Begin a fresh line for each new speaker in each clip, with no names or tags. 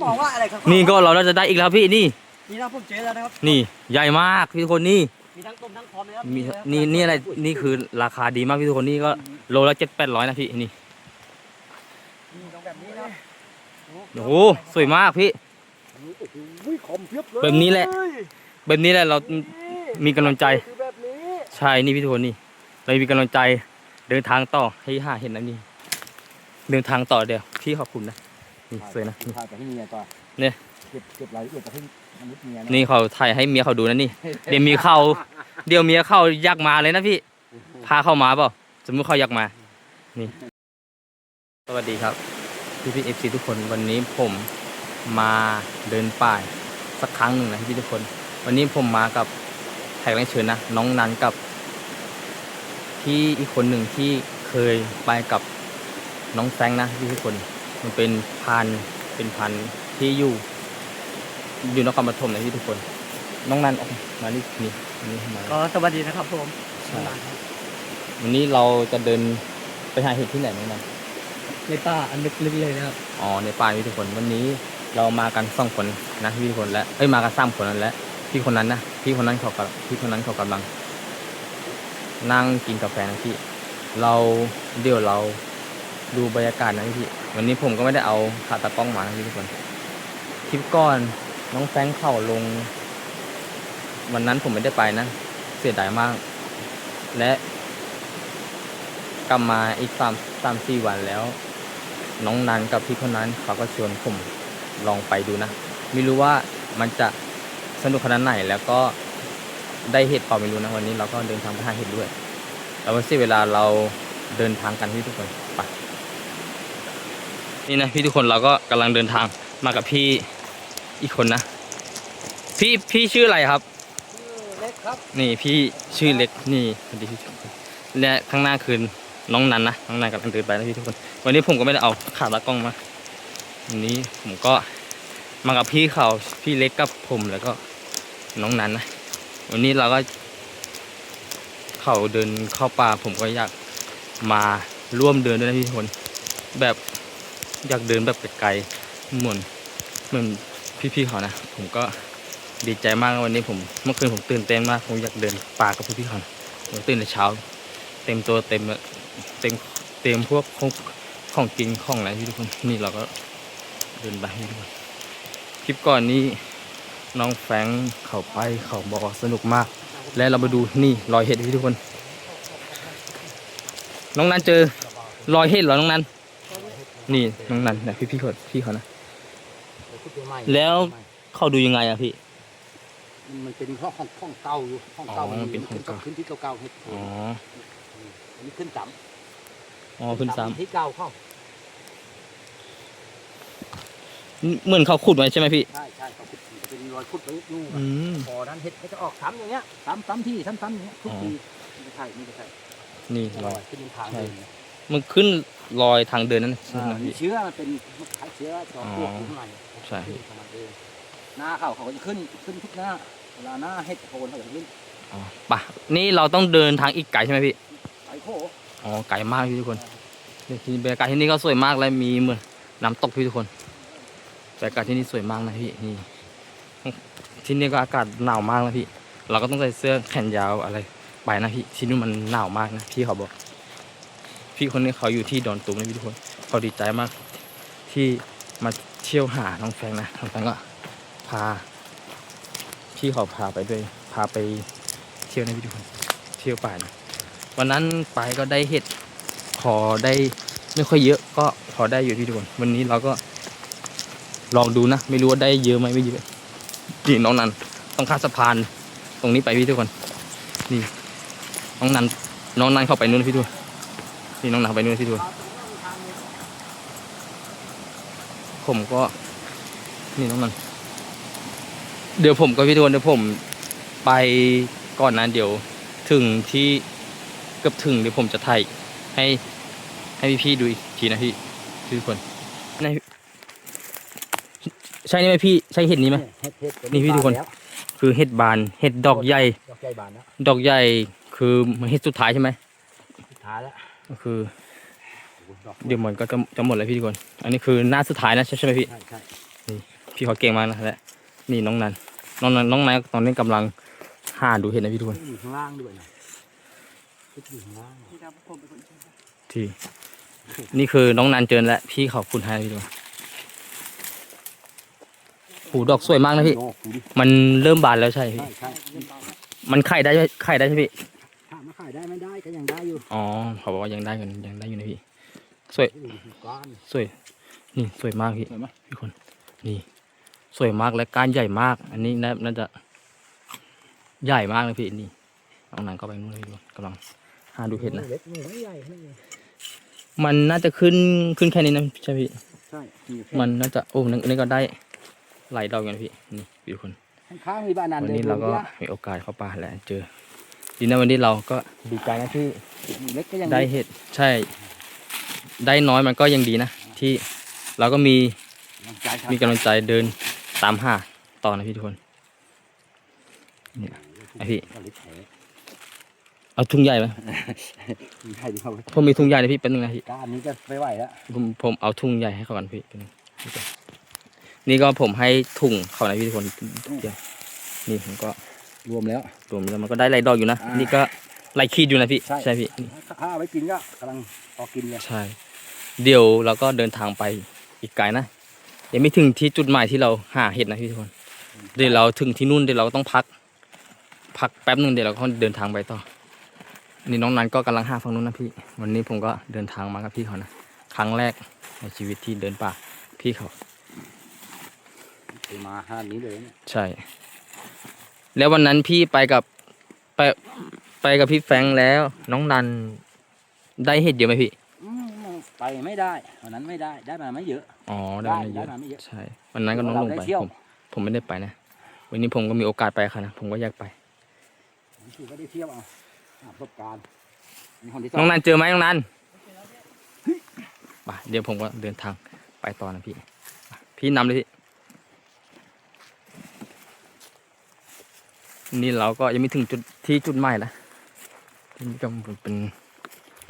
บอกว่าอะไรครับ
นี่ก็เราน่าจะได้อีกแล้วพี่นี่
นี่นะผมเจอแล้วนะครับ
นี่ใหญ่มากพี่ทุกคนนี่
มีทั้งต้มทั้งพร้อมเลยครับ
มีะ
ครับ
นี่นี่อะไรนี่คือราคาดีมากพี่ทุกคนนี่ก็โลละเจ็ดแปดร้อยนะพี่นี่
นี่ต้องแบบนี้นะ
โอ้โหสวยมากพี่
อุ้ยขมเพียบเลย
แบบนี้แหละแบบนี้แหละเรามีกำลังใจ
คือแบบนี้
ใช่นี่พี่ทุกคนนี่เรามีกำลังใจเดินทางต่อให้หาเห็นนะนี่เดินทางต่อเดี๋ยวพี่ขอบคุณนะ นี่สวยนะนี่
ถ่ายไปให้เมียก่อน
เนี่ย
เก็บเก็บรายละเอียดไปให้มนุษย์เมียะ
นี่เขาถ่ายให้เมียเขาดูนะนี่ เดี๋ยวมีเข้า เดี๋ยวเมียเข้าอยากมาเลยนะพี่ พาเข้ามาเปล่าสมมติเขาอยากมา นี่ สวัสดีครับพี่พี่เอฟซีทุกคนวันนี้ผมมาเดินป่าสักครั้งหนึ่งนะพี่ทุกคน วันนี้ผมมากับแขกรับเชิญนะน้องนันกับพี่อีกคนหนึ่งที่เคยไปกับน้องแซงนะพี่ทุกคน มันเป็นพันเป็นพันที่อยู่อยู่นครปฐมนะพี่ทุกคน น้องนันออกมานี่นี่นี่มา
ก็สวัสดีนะครับผม
ใช่วันนี้เราจะเดินไปหาเห็ดที่ไหนน้องนัน
ในป่าอันลึกๆเลยนะครับ
อ๋อในป่าพี่ทุกคนวันนี้เรามากันสองคนนะพี่ทุกคนและเอ้ยมากันสามคนนั่นแหละพี่คนนั้นนะพี่คนนั้นเขากับพี่คนนั้นเขากำลัง นั่งกินกาแฟนะพี่เราเดี๋ยวเรา ดูบรรยากาศนะพี่ วันนี้ผมก็ไม่ได้เอาขาตากล้องมานะพี่ทุกคน คลิปก่อนน้องแฟงเข้าลง วันนั้นผมไม่ได้ไปนะ เสียดายมาก และ กลับมาอีกสามสามสี่วันแล้ว น้องนันกับพี่คนนั้นเขาก็ชวนผมลองไปดูนะ ไม่รู้ว่ามันจะสนุกขนาดไหนแล้วก็ได้เห็ดเปล่าไม่รู้นะวันนี้เราก็เดินทางไปหาเห็ดด้วยแล้ววันเสียเวลาเราเดินทางกันพี่ทุกคนไป นี่นะพี่ทุกคนเราก็กำลังเดินทางมากับพี่อีกคนนะ พี่พี่ชื่ออะไรครับ
เล็กครับ
นี่พี่ชื่อเล็กนี่สวัสดีพี่ทุกคนและข้างหน้าคือน้องนันนะน้องนันกำลังเดินไปนะพี่ทุกคน วันนี้ผมก็ไม่ได้เอาขาตากล้องมาวันนี้ผมก็มากับพี่เขาพี่เล็กกับผมแล้วก็น้องนันนะวันนี้เราก็ เขาเดินเข้าป่าผมก็อยากมาร่วมเดินด้วยนะพี่ทุกคนแบบ อยากเดินแบบไกลๆเหมือนเหมือนพี่ๆเขานะผมก็ดีใจมากวันนี้ผมเมื่อคืนผมตื่นเต้นมากผมอยากเดินป่ากับพี่ๆเขาผมตื่นแต่เช้า เต็มตัวเต็มเต็มเต็มพวกของของกินของอะไรที่ทุกคนนี่เราก็เดินไปให้ทุกคนคลิปก่อนนี้น้องแฟงเขาไปเขาบอกสนุกมาก และเรามาดูนี่รอยเห็ดที่ทุกคน น้องนันเจอรอยเห็ดเหรอน้องนัน นี่น้องนันนะพี่พี่เขาพี่เขานะแล้วเขาดูยังไงอะพี่
มันเป็นห้องห้องห้องเก่าอยู่ห้องเก่า
อ๋อ
มัน
เป็นห้องเก่า
ขึ้นที่เก่าๆเฮ็ด
อ๋อ
อันนี้ขึ้นจ
อ๋อำขึ้นซ้
ที่เก่าเข้าำ
เหมือนเขาขุดไว้ใช่ไหมพี่
ใช่ใช่เขาขุดเป็นรอยขุดไปนู่น
อืม
พอนั้นเห็ดก็จะออกซ้ำอย่างเงี้ยซ้ำซ้ำที่ซ้ำซ้ำอย่างเงี้ยทุก
อ๋อ
ทีนี่ก็ใช่นี่ก็ใช่
นี่
ร
ร
อ
อย
ยขึ้นเป็นทาง
ใช่
เดิน
มันขึ้น รอยทางเดินนั่นใช่
อ่า
ไหม
มี
พี่
เชื้อมันเป็นคล้ายเชื้อจอมปลวก
อ๋อ
อยู่ข้างใน
ใช่
ขึ้นของมันเองหน้าเขาเขาก็จะขึ้นขึ้นทุกหน้าเวลาหน้าเห็ดโคนเขาจะขึ้น
อ๋อปะนี่เราต้องเดินทางอีกไกลใช่ไหมพี่
ไอ้โค
อ๋อไกลมากพี่ทุกคนนี่ที่บรรยากาศที่นี่ก็สวยมากและมีเหมือนน้ำตกพี่ทุกคนบรรยากาศที่นี่สวยมากนะพี่นี่ที่นี่ก็อากาศหนาวมากนะพี่ เราก็ต้องใส่เสื้อแขนยาวอะไรไปนะพี่ที่นู่นมันหนาวมากนะพี่เขาบอก พี่คนนี้เขาอยู่ที่ดอนตูมนะพี่ทุกคนเขาดีใจมาก ที่มาเที่ยวหาน้องแฟงนะน้องแฟงก็พาพี่เขาพาไปด้วยพาไปเที่ยวนะพี่ทุกคนเที่ยวป่านะวันนั้นไปก็ได้เห็ดพอได้ไม่ค่อยเยอะก็พอได้อยู่พี่ทุกคนวันนี้เราก็ลองดูนะ ไม่รู้ว่าได้เยอะไหมไม่เยอะนี่น้องนันต้องข้ามสะพานตรงนี้ไปพี่ทุกคน นี่น้องนันน้องนันเข้าไปนู่นพี่ทุกคน นี่น้องนันเข้าไปนู่นพี่ทุกคนผมก็ นี่น้องนัน เดี๋ยวผมก็พี่ทุกคนเดี๋ยวผมไปก่อนนะเดี๋ยวถึงที่เกือบถึงเดี๋ยวผมจะถ่ายให้ให้พี่ๆดูอีกทีนะพี่พี่ทุกคนในใช่นี่ไหมพี่ใช่เห็ดนี้ไหม
เห็ดเห็ด
นี่พี่ทุกคน
แล้ว
คือเห็ดบานเห็ดดอกใหญ่
ดอกใหญ่บานแล้ว
ดอกใหญ่คือเห็ดสุดท้ายใช่ไหม
สุดท้ายแล้ว
ก็คือ
โอ้โหดอก
เดี๋ยวมันก็จะจะหมดแล้วพี่ทุกคน อันนี้คือหน้าสุดท้ายนะใช่ใช่ไหมพี่
ใช่ใช่
นี่พี่เขาเก่งมากนะและนี่น้องนัน น้องนันน้องนันตอนนี้กำลังหาดูเห็ดนะพี่ทุกคน
อยู่ข้างล่างด้วยนะอยู่ข้างล่าง
พี่ครับผมเป็นคนช่วย
ที่นี่คือน้องนันเจอแล้วพี่ขอบคุณให้นะพี่ทุกคนหูดอกสวยมากนะพี่
โอ้โหดิ
มันเริ่มบานแล้วใช่พี่
ใช่ใช่
มันไข่ได้ไข่ได้ใช่ไหมพี่
ถามว่าขาย ได้ไม่ได้ก็ยังได้อยู่
อ๋อเขาบอกว่ายังได้กันยังได้อยู่นะพี่ สวย
อยู่ก้าน
สวย นี่สวยมากพี่
สวยไหม
พี่คน นี่ สวยมากและก้านใหญ่มาก อันนี้น่าน่าจะใหญ่มากเลยพี่นี่ เอาหนังก็ไปนู่นเลยพี่กำลังหาดูเห็ดนะ
เล็กหนูไม่ใหญ่ขนาดนี้
มันน่าจะขึ้นขึ้นแค่นี้นะใช่พี่
ใช่
มันน่าจะโอ้นึกนี่ก็ได้หลายดอกอย่างพี่นี่พี่คน
ข้างๆมีบ้านนัน
วัน
เดิ
นี้
น
เราก็
ดูย
มีโอกาสเข้าป่าแล้วเจอ ดีนะวันนี้เราก็ดีใจนะที่
เล็กก็ยัง
ได้เห็ดใช่ ได้น้อยมันก็ยังดีนะ ที่เราก็มี
ยังใจ
มีกำลังใจเดินตามหาต่อนะพี่ทุกคนนี่ไอพี่
เล็กแท้
เอาทุ่งใหญ่ไหม
ใช่ดีครับ
ผมมีทุ่งใหญ่นะพี่เป็นหนึ่งนะพี่
ก้านนี้ก็ไม่ไหวแล้ว
ผมผมเอาทุ่งใหญ่ให้เขากันพี่แป๊บนึงนี่ก็ผมให้ถุงเขานะพี่ทุกคนเดี๋ยวนี่ผมก็
รวมแล้ว
รวมแล้วมันก็ได้หลายดอกอยู่นะ
อ่านี่
นี่ก็หลายขีดอยู่นะพี่
ใช่
ใช่ พี่นี่
ถ้าเอาไว้กินก็กำลังพอกินเลย
ใช่ เดี๋ยวเราก็เดินทางไปอีกไกลนะยังไม่ถึงที่จุดหมายที่เราหาเห็ดนะพี่ทุกคน เดี๋ยวเราถึงที่นู่นเดี๋ยวเราก็ต้องพัก พักแป๊บหนึ่งเดี๋ยวเราก็เดินทางไปต่อ นี่น้องนันก็กำลังหาฝั่งนู้นนะพี่ วันนี้ผมก็เดินทางมากับพี่เขานะ ครั้งแรกในชีวิตที่เดินป่าพี่เขา
มาขนาดนี้เลยเนี่ย
ใช่ แล้ววันนั้นพี่ไปกับไปไปกับพี่แฟรงค์แล้ว น้องนันได้เห็ดเยอะไหมพี่
อืมไปไม่ได้วันนั้นไม่ได้ได้มาไม่เยอะ
อ๋อได้
ได้
ไม่เย
ได้
อะ
มาไม่เยอะ
ใช่วันนั้นก็น้องลง
เรา
ไป
ได้เที่ยว
ผมผมไม่ได้ไปนะวันนี้ผมก็มีโอกาสไปค่ะนะผมก็อยากไป
คือก็ได้เที่ยวเอาหาประสบการณ์มีคนที่ส
น้องนันเจอไหมน้องนันไปเดี๋ยวผมก็เดินทางไปต่อนะพี่พี่นำเลยพี่ นี่เราก็ยังไม่ถึงจุดที่จุดหมายนะที่นี่ก็เป็น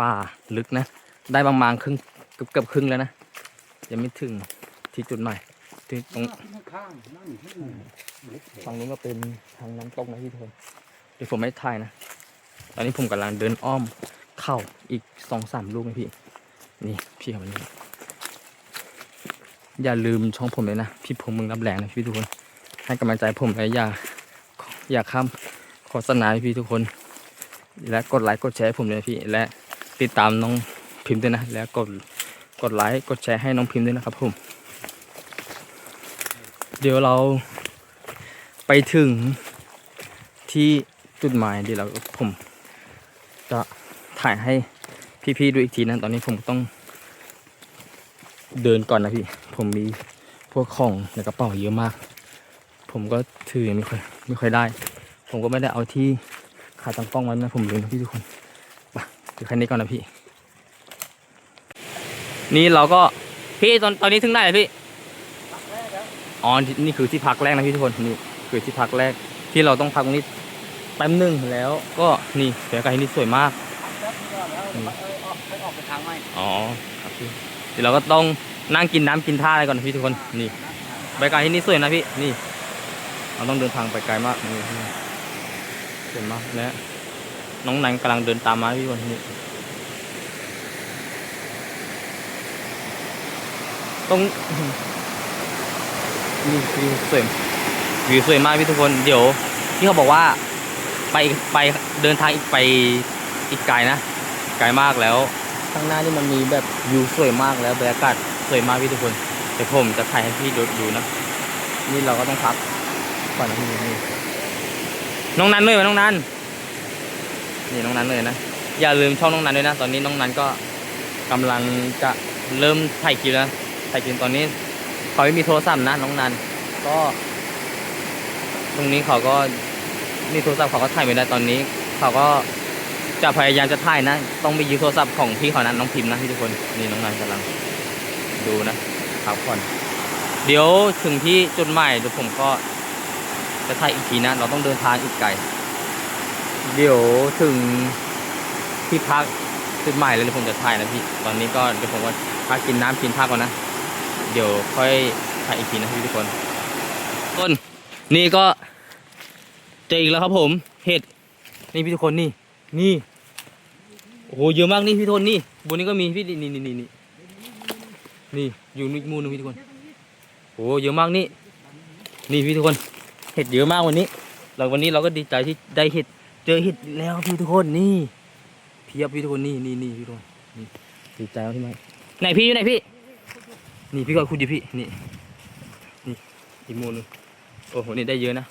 ป่าลึกนะ ได้ประมาณครึ่งเกือบเกือบครึ่งแล้วนะ ยังไม่ถึงที่จุดหมายที่ตรง
ข้างๆนั่งอยู่ที่อื่นเล็กแท้
ฝั่งนู้นก็เป็นทางน้ำตกนะพี่ทุกคนเดี๋ยวผมไม่ถ่ายนะ ตอนนี้ผมกำลังเดินอ้อมเข้าอีกสองสามลูกนะพี่ นี่พี่เขามานี่อย่าลืมช่องผมเลยนะ พี่พงษ์มึงรับแรงนะพี่ทุกคน ให้กำลังใจผมและอย่า อย่าข้ามโฆษณาพี่ทุกคน และกดไลค์กดแชร์ให้ผมเลยพี่ และติดตามน้องพิมพ์ด้วยนะ แล้วกดกดไลค์กดแชร์ให้น้องพิมพ์ด้วยนะครับผม เดี๋ยวเราไปถึงที่จุดหมายเดี๋ยวเราผมจะถ่ายให้พี่ๆดูอีกทีนะตอนนี้ผมต้องเดินก่อนนะพี่ ผมมีพวกของในกระเป๋าเยอะมาก ผมก็ถือไม่ค่อยไม่ค่อยได้ ผมก็ไม่ได้เอาที่ขาตั้งกล้องไว้นะผมลืมนะพี่ทุกคนไปเดี๋ยวแค่นี้ก่อนนะพี่ นี่เราก็พี่ตอนตอนนี้ถึงไหนแล้วพี่อ๋อนี่คือที่พักแรกนะพี่ทุกคนนี่คือที่พักแรกที่เราต้องพักตรงนี้แป๊บหนึงแล้วก็นี่บรรยากาศที่นี่สวยมาก
แป๊บเดียวแล้ว
อืม
เออออกไปออกไปทางใหม่
อ๋อครับพี่เดี๋ยวเราก็ต้องนั่งกินน้ำกินท่าอะไรก่อนนะพี่ทุกคนนี่บรรยากาศที่นี่สวยนะพี่นี่ เราต้องเดินทางไปไกลมากนี่นี่สวยมากและน้องนันกำลังเดินตามมาพี่ทุกคนนี่ตรงนี่วิวสวยวิวสวยมากพี่ทุกคนเดี๋ยวที่เขาบอกว่าไปไปเดินทางอีกไปอีกไกลนะไกลมากแล้ว ข้างหน้านี่มันมีแบบวิวสวยมากแล้วบรรยากาศสวยมากพี่ทุกคนเดี๋ยวผมจะถ่ายให้พี่ดูดูนะ นี่เราก็ต้องพัก ก่อนนะพี่นี่น้องนันเลยไหมน้องนันนี่น้องนันเลยนะ อย่าลืมช่องน้องนันด้วยนะ ตอนนี้น้องนันก็กำลังจะเริ่มถ่ายคลิปแล้วถ่ายคลิปตอนนี้เขาไม่มีโทรศัพท์นะน้องนัน ก็ ตรงนี้เขาก็มีโทรศัพท์เขาก็ถ่ายไม่ได้ตอนนี้ เขาก็จะพยายามจะถ่ายนะ ต้องไปยืมโทรศัพท์ของพี่เขานะน้องพิมพ์นะพี่ทุกคนนี่น้องนันกำลังดูนะพักผ่อนเดี๋ยวถึงที่จุดหมายเดี๋ยวผมก็ จะถ่ายอีกทีนะ เราต้องเดินทางอีกไกล เดี๋ยวถึงที่พักจุดหมายเลยผมจะถ่ายนะพี่ ตอนนี้ก็เดี๋ยวผมก็พักกินน้ำกินท่าก่อนนะ เดี๋ยวค่อยถ่ายอีกทีนะพี่ทุกคน ต้น นี่ก็เจออีกแล้วครับผม เห็ด นี่พี่ทุกคนนี่ นี่ โอ้โห เยอะมากนี่พี่ทุกคนนี่ บนนี้ก็มีพี่นี่นี่นี่นี่นี่อยู่อีกมุมนึงพี่ทุกคน โอ้โห เยอะมากนี่ นี่พี่ทุกคน เห็ดเยอะมากวันนี้เราวันนี้เราก็ดีใจที่ได้เห็ดเจอเห็ดอีกแล้วพี่ทุกคนนี่เพียบพี่ทุกคนนี่นี่นี่พี่ทุกคนนี่ดีใจมากที่มาไหนพี่อยู่ไหนพี่ นี่พี่ก็คุยดิพี่นี่นี่อีกมุมหนึงโอ้โหนี่ได้เยอะนะ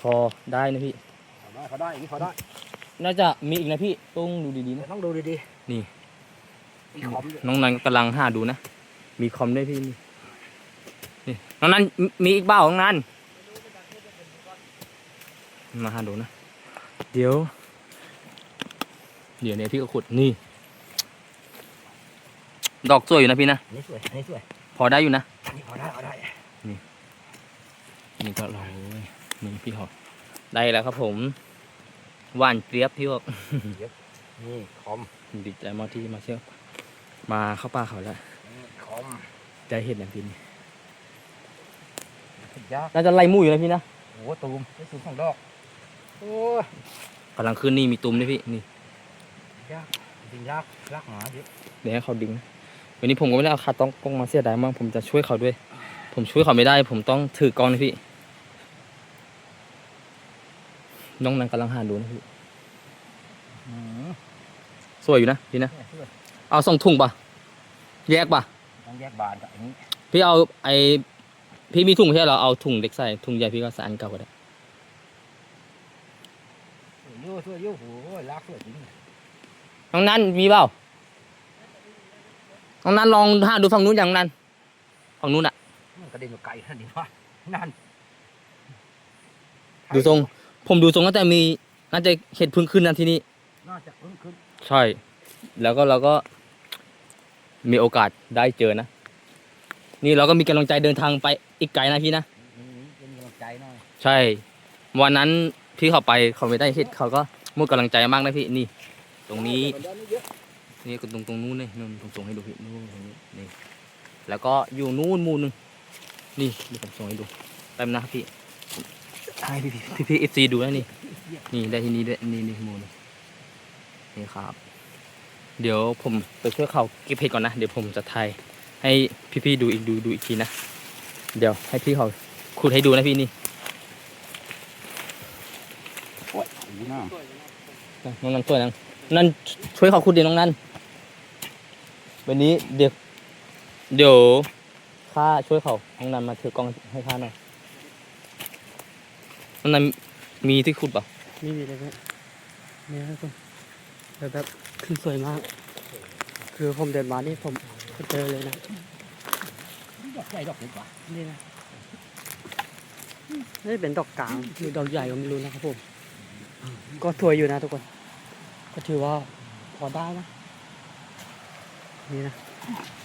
พอได้นะพี่
พอได้พอได้อย่างนี้พอได้
น่าจะมีอีกนะพี่ต้องดูดีๆนะ
ต้องดูดี
นี่
ๆมีขอมด้วย
น้องนันกำลังหาดูนะ มีคอมด้วยพี่นี่นี่น้องนันมีมีอีกเบ้าของนัน มาหาดูนะ เดี๋ยว เดี๋ยวเนี่ยพี่ก็ขุดนี่ ดอกสวยอยู่นะพี่นะ
อันนี่สวยอันนี่สวย
พอได้อยู่นะ
อันนี้พอได้พอได้
นี่ก็เรานี่พี่หอได้แล้วครับผมหวานเปรียบพี่บอก
นี่คอม
ดีใจมากที่มาเที่ยวมาเข้าป่าเขาแล้ว
นี่คอม
ใจเห็นอย่างพี่นี่
สุดยาก
น่าจะไล่หมู่อยู่นะพี่นะ
โอ้โหตูมได้ตูมสองดอก โอ้ย
กำลังขึ้นนี่มีตุ้มด้วยพี่นี่
ยากจริงยากยากหมาเยอะ
เดี๋ยวให้เขาดึงนะวันนี้ผมก็ไม่ได้เอาคาต้องกล้องมาเสียดายมากผมจะช่วยเขาด้วย ผมช่วยเขาไม่ได้ ผมต้องถือกล้องนะพี่ น้องนันกำลังหาดูนะพี่
อืม
สวยอยู่นะพี่นะ
เนี่ยสวย
เอาส่งถุงปะแยกปะ
ต้องแยกบานกับอันนี้
พี่เอาไอพี่มีถุงไม่ใช่เหรอเอาถุงเล็กใส่ถุงใหญ่พี่ก็ใส่อันเก่าก็ได้
สวยอยู่โอ้โหลากสวยจริง
น้องนั้นมีเปล่าน้องนั้นลองหาดูฝั่งนู้นอย่างนั้นฝั่งนู้นอะ
มันกระเด็นอยู่ไกลนั่นดีว่านั่น
ดูทรง ผมดูทรงน่าจะมีน่าจะเห็ดพึ่งขึ้นนะที่นี่
น่าจะพิ่งขึ้น
ใช่ แล้วก็เราก็ มีโอกาสได้เจอนะ นี่เราก็มีกำลังใจเดินทางไปอีกไกลนะพี่นะ
เป็นกำลังใจหน่อย
ใช่ วันนั้น พี่เขาไปเขาไม่ได้เห็ดเขาก็หมดกำลังใจมากนะพี่นี่ ตรงนี้นี่ก็ตรงตรงนู้นเลยนู่นผมส่งให้ดูพี่นู่นตรงนี้นี่แล้วก็อยู่นู่นมูหนึงนี่เดี๋ยวผมส่งให้ดูแป๊บนะพี่ให้พี่พี่พี่เอฟซีดูนะนี่นี่ได้ที่นี่ด้วยนี่นี่มูนนี่ครับ เดี๋ยวผมไปช่วยเขาเก็บเห็ดก่อนนะเดี๋ยวผมจะถ่ายให้พี่ๆดูอีกดูดูอีกทีนะเดี๋ยวให้พี่เขาขุดให้ดูนะพี่นี่
โอ้ยดูห น้า
น้องนันช่วยนังนั่นช่วยเขาขุดเดี๋ยวน้องนันวันนี้เดี๋ยวเดี๋ยวข้าช่วยเขาน้องนันมาถือกล้องให้ข้าหน่อยน้องนันมีที่ขุดเปล่า
นี่มีเลยเนี่ยนี่ครับคุณแบบแบบขึ้นสวยมาก คือผมเดินมานี่ผมก็เจอเลยนะ
ดอกใหญ่ดอกเล็กกว่า
นี่นะนี่เป็นดอกกลางหรือดอกใหญ่ก็ไม่รู้นะครับผม ก็สวยอยู่นะทุกคน ก็ถือว่าพอได้นะ นี่นะ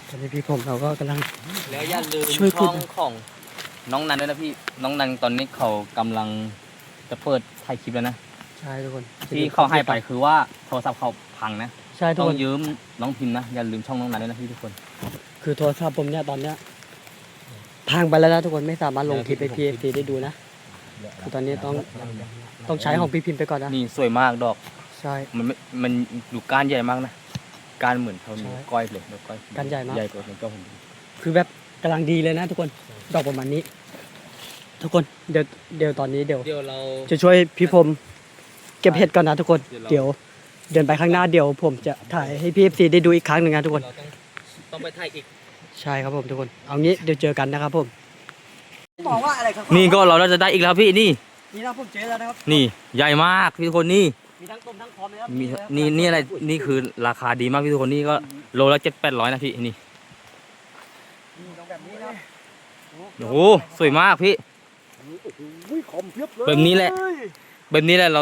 ตอนนี้พี่ผมเราก็กำลัง
แล้วอย่าลืม
ช่วยขุ
ช่
ด
องของน้องนันด้วยนะพี่ น้องนันตอนนี้เขากำลังจะเปิดถ่ายคลิปแล้วนะ
ใช่ทุกคน
ที่เขาให้ไปคือว่าโทรศัพท์เขาพังนะ
ใช่ทุก
ต้อง
คน
ยืมน้องพิมพ์นะ อย่าลืมช่องน้องนันด้วยนะพี่ทุกคน
คือโทรศัพท์ผมเนี่ยตอนเนี้ยพังไปแล้วนะทุกคนไม่สามารถลงคลิปไปพีเอฟซีได้ดูนะคือตอนนี้ต้อง ต้องใช้ของพี่พิมพ์ไปก่อนนะ
นี่สวยมากดอก
ใช่
มันไม่มันอยู่ก้านใหญ่มากนะ ก้านเหมือนเท่านิ้ว
ใช่
ก้อยเลยแล้วก้อย
ก้านใหญ่มาก
ใหญ่กว่านิ้วก้อยผม
คือแบบกำลังดีเลยนะทุกคน ดอกประมาณนี้ ทุกคน เดี๋ยว เดี๋ยวตอนนี้เดี๋ยว
เดี๋ยวเรา
จะช่วยพี่ผมเก็บเห็ดก่อนนะทุกคน
เดี๋ยวเรา
เดี๋ยวเดินไปข้างหน้าเดี๋ยวผมจะถ่ายให้พี่เอฟซีได้ดูอีกครั้งหนึ่งนะทุกคน
เราต้องต้องไปถ่ายอีก
ใช่ครับผมทุกคน เอางี้เดี๋ยวเจอกันนะครับผม
บอกว่าอะไรครับ
นี่ก็เราน่าจะได้อีกแล้วพี่นี่
นี่นะผมเจอแล้วนะครับ
นี่ใหญ่มากพี่ทุกคนนี่
มีทั้งต้มทั้งพร้อมเลยครับ
มีนี่นี่อะไรนี่คือราคาดีมากพี่ทุกคนนี่ก็โลละเจ็ดแปดร้อยนะพี่นี่
แบบนี้นะ
โอ้โหสวยมากพี่
โอ้โหคอมเพียบเลย
แบบนี้แหละแบบนี้แหละเรา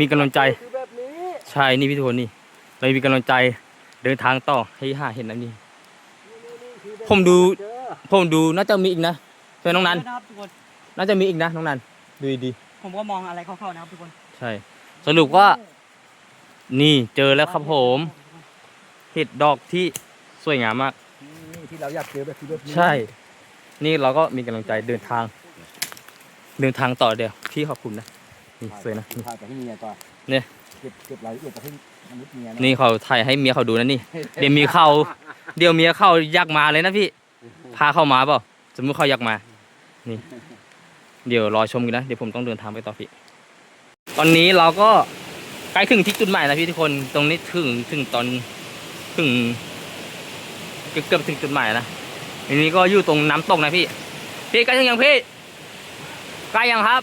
มีกำลังใจ
คือแบบนี้
ใช่นี่พี่ทุกคนนี่เรามีกำลังใจเดินทางต่อให้หาเห็นนะนี่ผมดู
เจอ
ผมดูน่าจะมีอีกนะใช่น้องนัน
นะครับทุกคน
น่าจะมีอีกนะน้องนัน ดูดี
ผมก็มองอะไรคร่าวๆนะครับทุกคน
ๆใช่ สรุปว่า นี่เจอแล้วครับผม เห็ดดอกที่สวยงามมาก
นี่ที่เราอยากเจอแบบที่แบบนี้
ใช่ นี่เราก็มีกำลังใจเดินทาง เดินทางต่อเดี๋ยวพี่ขอบคุณนะนี่สวยนะนี่
ถ่ายไปให้เมียก่อน
เนี่ย
เก็บเก็บรายละเอียดไปให้มนุษย์เมียะ
นี่เขาถ่ายให้เมียเขาดูนะนี่ เดี๋ยวมีเขา เดี๋ยวเมียเขาอยากมาเลยนะพี่ พาเข้ามาเปล่า สมมติเขาอยากมา นี่ เดี๋ยวรอชมกันนะ เดี๋ยวผมต้องเดินทางไปต่อพี่ ตอนนี้เราก็ใกล้ถึงที่จุดหมายแล้วพี่ทุกคน ตรงนี้ถึงถึงตอนถึงเกือบถึงจุดหมายนะอันนี้ก็อยู่ตรงน้ำตกนะพี่ พี่ใกล้ถึงยังพี่ ใกล้ยังครับ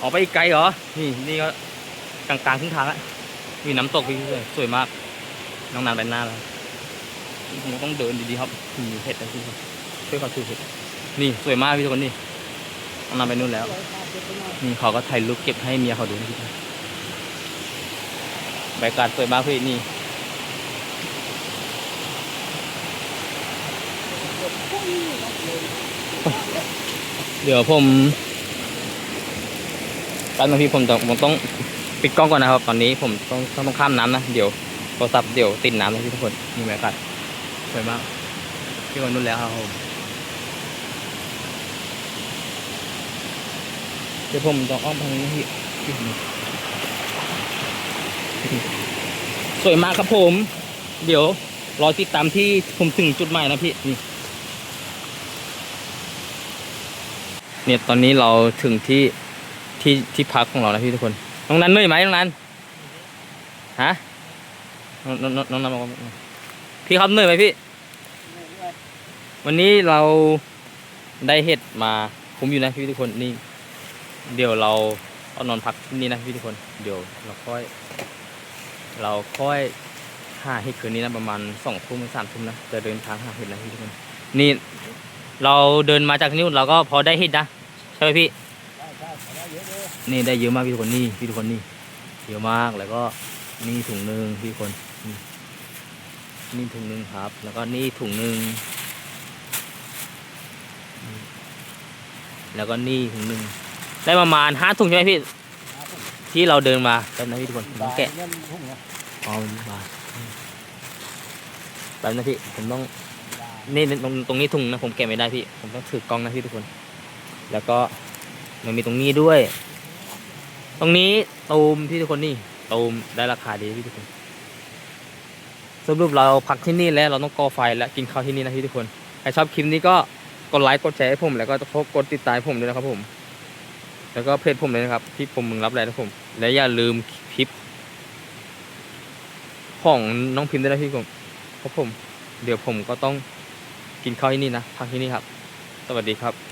ออกไปอีกไกลเหรอ นี่นี่ก็กลางๆครึ่งทางแล้วมีน้ำตกพี่สวยสวยมาก น้องนานไปหน้าแล้วผมต้องเดินดีๆครับมีเห็ดนะพี่ช่วยเขาถือเห็ด นี่สวยมากพี่ทุกคนนี่ น้องนาไปนู่นแล้ว นี่เขาก็ถ่ายรูปเก็บให้เมียเขาดูนะพี่บรรยากาศสวยมากพี่นี่เดี๋ยวผมแป๊บนึงพี่ผมต้องผมต้องปิดกล้องก่อนนะครับ ตอนนี้ผมต้องต้องข้ามน้ำนะเดี๋ยวโทรศัพท์เดี๋ยวติดน้ำนะพี่ทุกคนนี่บรรยากาศสวยมากพี่วันนู้นแล้วครับผม เดี๋ยวผมต้องอ้อมทางนี้พี่สวยมากครับผม เดี๋ยวรอติดตามที่ผมถึงจุดหมายนะพี่นี่เนี่ยตอนนี้เราถึงที่ที่ที่พักของเราแล้วพี่ทุกคนน้องนันเหนื่อยไหมน้องนันฮะน้องน้องน้องน้องนันบอกว่าพี่ครับเหนื่อยไหมพี่ วันนี้เราได้เห็ดมาคุ้มอยู่นะพี่ทุกคนนี่ เดี๋ยวเราเอานอนพักที่นี่นะพี่ทุกคน เดี๋ยวเราค่อย เราค่อยหาเห็ดคืนนี้นะประมาณสองทุ่มสามทุ่มนะจะเดินทางหาเห็ดนะพี่ทุกคนนี่เราเดินมาจากนี่เราก็พอได้เห็ดนะใช่ไหมพี่นี่ได้เยอะมากพี่ทุกคนนี่พี่ทุกคนนี่เยอะมากแล้วก็นี่ถุงหนึ่งพี่ทุกคนนี่นี่ถุงหนึ่งครับ แล้วก็นี่ถุงหนึ่งนี่แล้วก็นี่ถุงหนึ่ง ได้ประมาณห้าถุงใช่ไหมพี่ ที่เราเดินมาแป๊บนะพี่ทุกคนผมต้องแกะ
เงินทุ่งนะ
อ๋อมาแป๊บนะพี่ผมต้องนี่ตรงตรงนี้ถุงนะผมแกะไม่ได้พี่ ผมต้องถือกล้องนะพี่ทุกคน แล้วก็มันมีตรงนี้ด้วย ตรงนี้ตูมพี่ทุกคนนี่ตูมได้ราคาดีพี่ทุกคนสรุปเราพักที่นี่แล้วเราต้องก่อไฟและกินข้าวที่นี่นะพี่ทุกคนใครชอบคลิปนี้ก็กดไลค์กดแชร์ให้ผมแล้วก็กดติดตามผมด้วยนะครับผม แล้วก็เพจผมเลยนะครับ ที่ผมมึงรับแรงนะผม และอย่าลืมคลิป ของน้องพิมพ์ด้วยนะพี่ผมเพราะผม เดี๋ยวผมก็ต้องกินข้าวที่นี่นะพักที่นี่ครับ สวัสดีครับ